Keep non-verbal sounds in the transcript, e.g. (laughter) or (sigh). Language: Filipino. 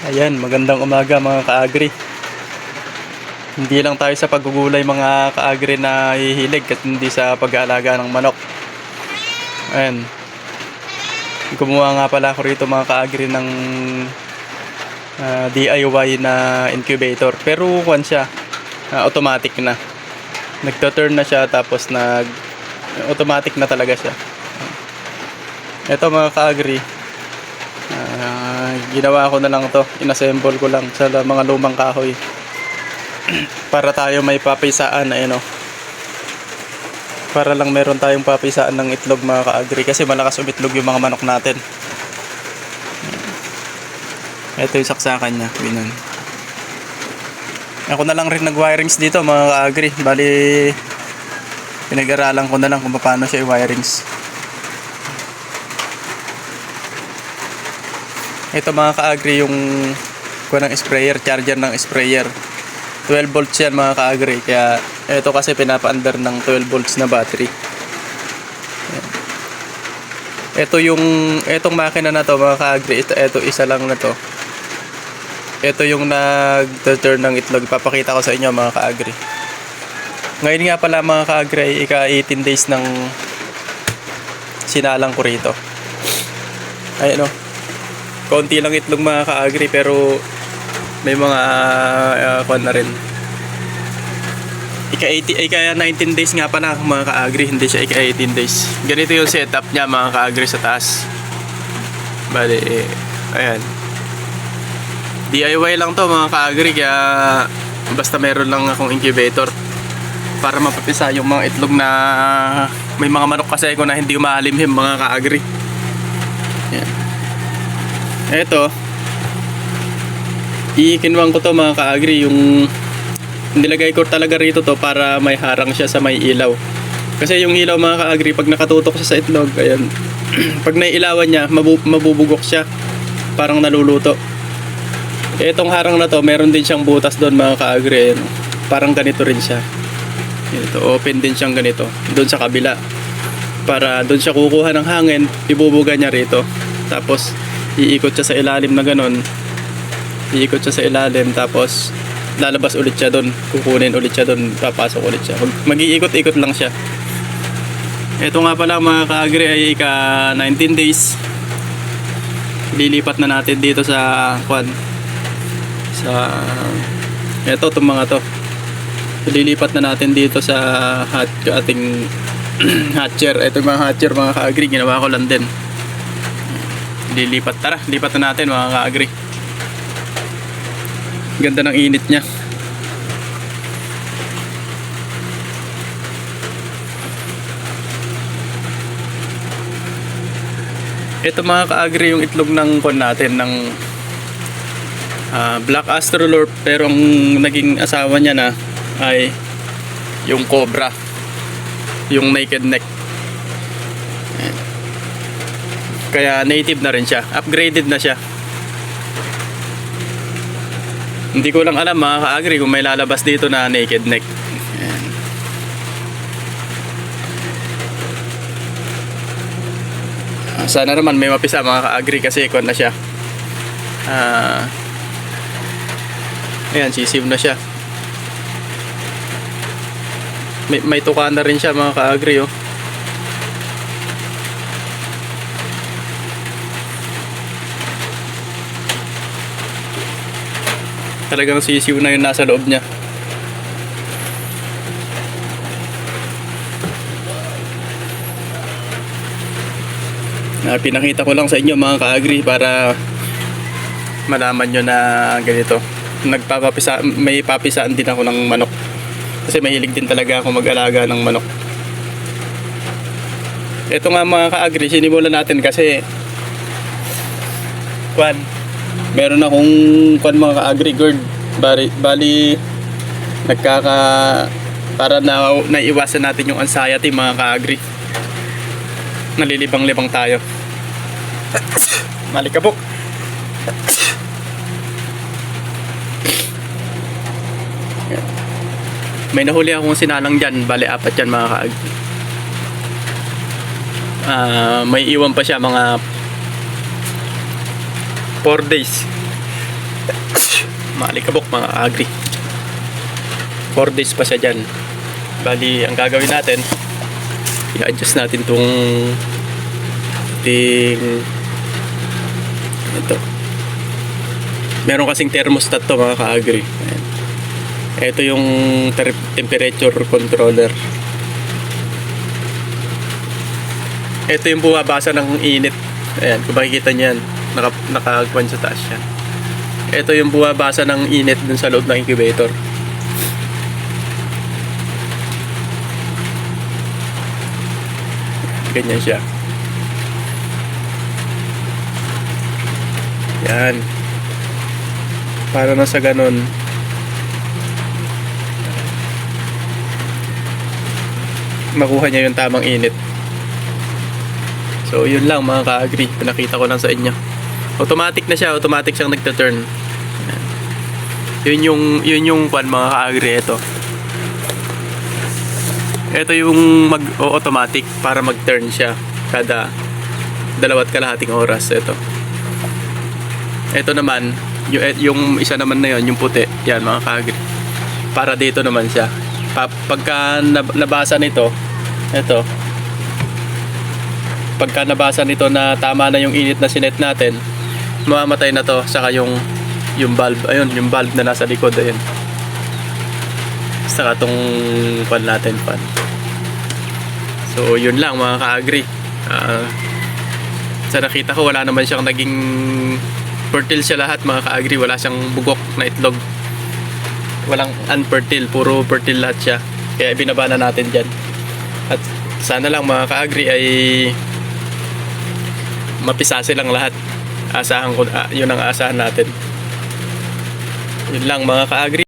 Ayan, magandang umaga mga kaagri. Hindi lang tayo sa paggugulay mga kaagri na hihilig at hindi sa pag-aalaga ng manok. Ayan. Gumawa nga pala ako rito mga kaagri ng ah, DIY na incubator. Pero kwan siya, ah, automatic na. Nagto-turn na siya tapos nag automatic na talaga siya. Ito mga kaagri, Ah, ginawa ko na lang to. Inassemble ko lang sa mga lumang kahoy. (clears throat) Para tayo may papisaan ayun o para lang meron tayong papisaan ng itlog mga kaagri kasi malakas umitlog yung mga manok natin. Ito yung saksakan niya ganun ako na lang rin nag wirings dito mga kaagri. Bali pinag-aralan ko na lang kung paano siya i-wirings Ito mga ka-agri yung kuha ng sprayer, charger ng sprayer. 12 volts yan mga ka-agri. Kaya ito kasi pinapa-under ng 12 volts na battery. Ito yung etong makina na to mga ka-agri. Ito, ito isa lang na to. Ito yung nag-turn ng itlog. Ipapakita ko sa inyo mga ka-agri. Ngayon nga pala mga ka-agri ika 18 days ng sinalang ko rito. Ayan o konti lang itlog mga ka-agri pero may mga uh, kwan na rin. Ika 80 ika 19 days nga pala mga ka-agri hindi siya ika 18 days. Ganito yung setup niya mga ka-agri sa taas. Bali eh, ayan. DIY lang to mga ka-agri kaya basta meron lang akong incubator para mapapisa yung mga itlog na may mga manok kasi ko na hindi umalimhim mga ka-agri. Yan Eto, ikinwang ko to mga kaagri, yung nilagay ko talaga rito to para may harang siya sa may ilaw. Kasi yung ilaw mga kaagri, pag nakatutok siya sa itlog, ayan, (clears throat) pag nailawan niya, mabu- mabubugok siya. Parang naluluto. Etong harang na to, meron din siyang butas doon mga kaagri. Ayan. Parang ganito rin siya. Ito, open din siyang ganito. Doon sa kabila. Para doon siya kukuha ng hangin, ibubuga niya rito. Tapos, iikot siya sa ilalim na ganon iikot siya sa ilalim tapos lalabas ulit siya doon kukunin ulit siya doon papasok ulit siya. Mag- mag-iikot-ikot lang siya. Ito nga pala mga ka-agri ay ika 19 days. Lilipat na natin dito sa kwan sa ito itong mga to. Lilipat na natin dito sa hat, ating (clears throat) hatcher. Ito mga hatcher mga ka-agri ginawa ko lang din lilipat. Tara lipat na natin mga ka-agri. Ganda ng init niya. Ito mga ka-agri yung itlog ng kon natin ng ah, black astrolorp. Pero ang naging asawa niya na ay yung cobra. Yung naked neck Kaya native na rin siya. Upgraded na siya. Hindi ko lang alam mga ka-agri kung may lalabas dito na naked neck. Ayan. Ah, Sana naman may mapisa mga ka-agri kasi ikon na siya. Ah. ayan, sisiv na siya. May, may tuka na rin siya mga ka-agri oh. Talagang sisiw na yung nasa loob niya. Na pinakita ko lang sa inyo mga ka-agri para malaman nyo na ganito. Nagpapapisa, may papisaan din ako ng manok. Kasi mahilig din talaga ako mag-alaga ng manok. Ito nga mga ka-agri, sinimulan natin kasi kwan, meron akong kwan mga ka-agri gourd bali, bali nagkaka para na naiwasan natin yung anxiety mga ka-agri. Nalilibang-libang tayo. Malikabok may nahuli akong sinalang dyan. Bali apat yan mga ka-agri. Ah, may iwan pa siya mga 4 days mga alikabok, mga agri. 4 days pa siya dyan. Bali, ang gagawin natin, i-adjust natin tong ting ito. Meron kasing thermostat to mga ka-agri. Ito yung temperature controller. Ito yung bumabasa ng init. Ayan, kung makikita niyan, naka, nakagwan sa taas siya. Ito yung bumabasa ng init dun sa loob ng incubator. Ganyan siya. Yan. Para na sa ganun. Makuha niya yung tamang init. So, yun lang mga ka-agree. Pinakita ko lang sa inyo. Automatic na siya. Automatic siyang nagta-turn. Yun yung, yun yung kwan mga ka-agree. Ito. Ito yung mag-automatic para mag-turn siya kada dalawat kalahating oras. Ito. Ito naman, yung, yung isa naman na yun, yung puti. Yan mga ka-agree. Para dito naman siya. Pa, pagka nab- nabasa nito, ito, pagka nabasa nito na tama na yung init na sinet natin, mamamatay na to saka yung yung bulb, ayun, yung bulb na nasa likod, ayun. Saka tong pan natin pan. So, yun lang mga ka-agree. Ah, sa nakita ko, wala naman siyang naging fertile siya lahat mga ka-agree. Wala siyang bugok na itlog. Walang unfertile, puro fertile lahat siya. Kaya binaba na natin dyan. At sana lang mga ka-agree ay mapisase lang lahat. Asahan ko, ah, yun ang asahan natin. Yun lang mga ka-agree.